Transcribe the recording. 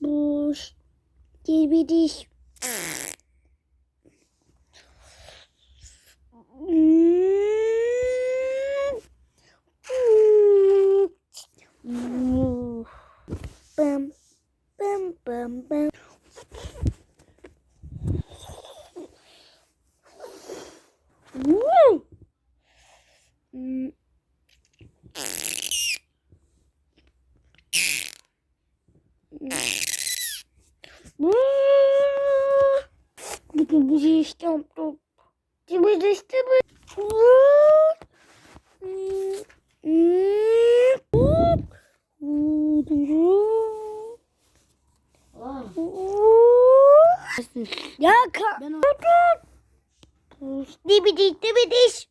Buş. Dibidiş. Bam bam bam bam. Woo! Gidin bizi istiyorum. Bizi istiyorum. Ya ka Ben o Dibidiş dibidiş.